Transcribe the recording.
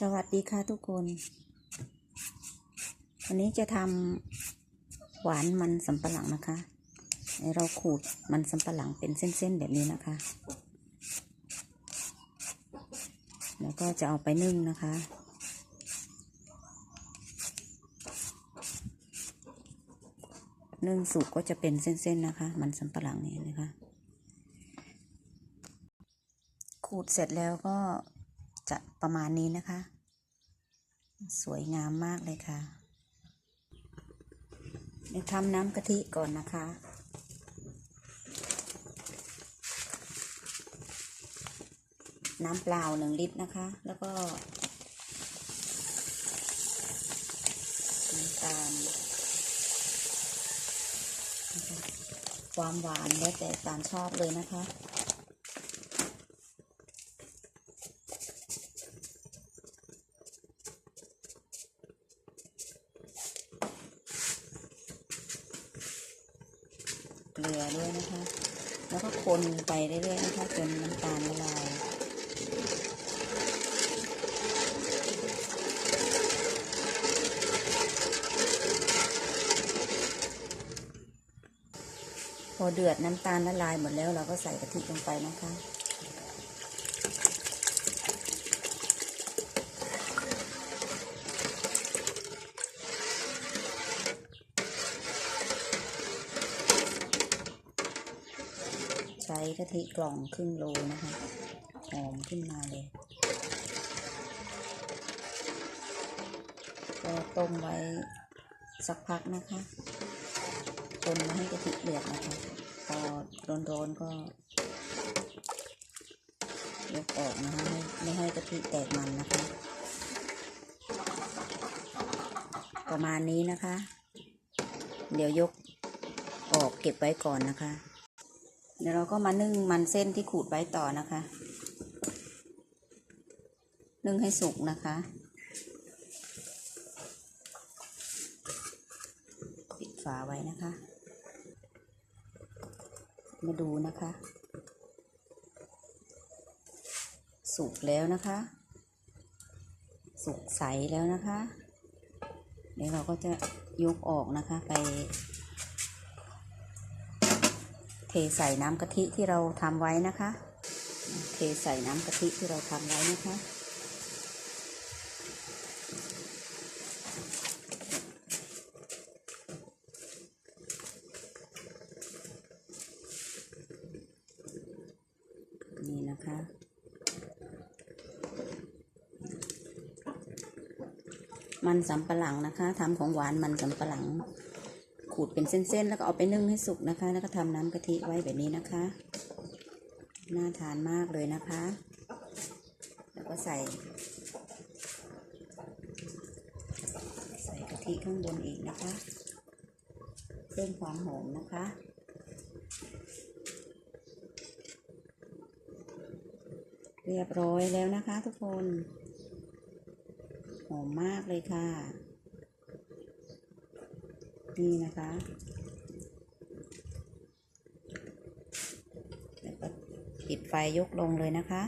สวัสดีค่ะทุกคน วันนี้จะทำหวานมันสำปะหลังนะคะ เราขูดมันสำปะหลังเป็นเส้นๆแบบนี้นะคะ แล้วก็จะเอาไปนึ่งนะคะ นึ่งสุกก็จะเป็นเส้นๆนะคะ มันสำปะหลังนี่นะคะ ขูดเสร็จแล้วก็ จะประมาณนี้นะคะ สวยงามมากเลยค่ะเดี๋ยวทำน้ำกะทิก่อนนะคะ น้ำเปล่าหนึ่งลิตรนะคะ แล้วก็น้ำตาลนะคะความหวานแล้วแต่ตามชอบเลยนะคะ เกลือด้วยนะคะ แล้วก็คนไปเรื่อยๆนะคะจนน้ำตาลละลายพอเดือดน้ำตาลละลายหมดแล้วเราก็ใส่กะทิลงไปนะคะ ใช้กะทิกล่องครึ่งโลนะคะหอมขึ้นมาเลย ก็ต้มไว้สักพักนะคะคนมาให้กะทิเดือดนะคะ พอร้อนๆก็ยกออกนะคะไม่ไม่ให้กะทิแตกมันนะคะ ประมาณนี้นะคะ เดี๋ยวยกออกเก็บไว้ก่อนนะคะ เดี๋ยวเราก็มานึ่งมันเส้นที่ขูดไว้ต่อนะคะ นึ่งให้สุกนะคะปิดฝาไว้นะคะ มาดูนะคะ สุกแล้วนะคะ สุกใสแล้วนะคะ เดี๋ยวเราก็จะยกออกนะคะไป ทใส่น้ำกะทิที่เราทำไว้นะคะ เทใส่น้ำกะทิที่เราทำไว้นะคะ นี่นะคะมันสำปะหลังนะคะทำของหวานมันสำปะหลัง ขูดเป็นเส้นๆ แล้วก็เอาไปนึ่งให้สุกนะคะ แล้วก็ทำน้ำกะทิไว้แบบนี้นะคะ น่าทานมากเลยนะคะ แล้วก็ใส่ ใส่กะทิข้างบนอีกนะคะ เพิ่มความหอมนะคะเรียบร้อยแล้วนะคะทุกคน หอมมากเลยค่ะ นี่นะคะแล้วก็ปิดไฟยกลงเลยนะคะ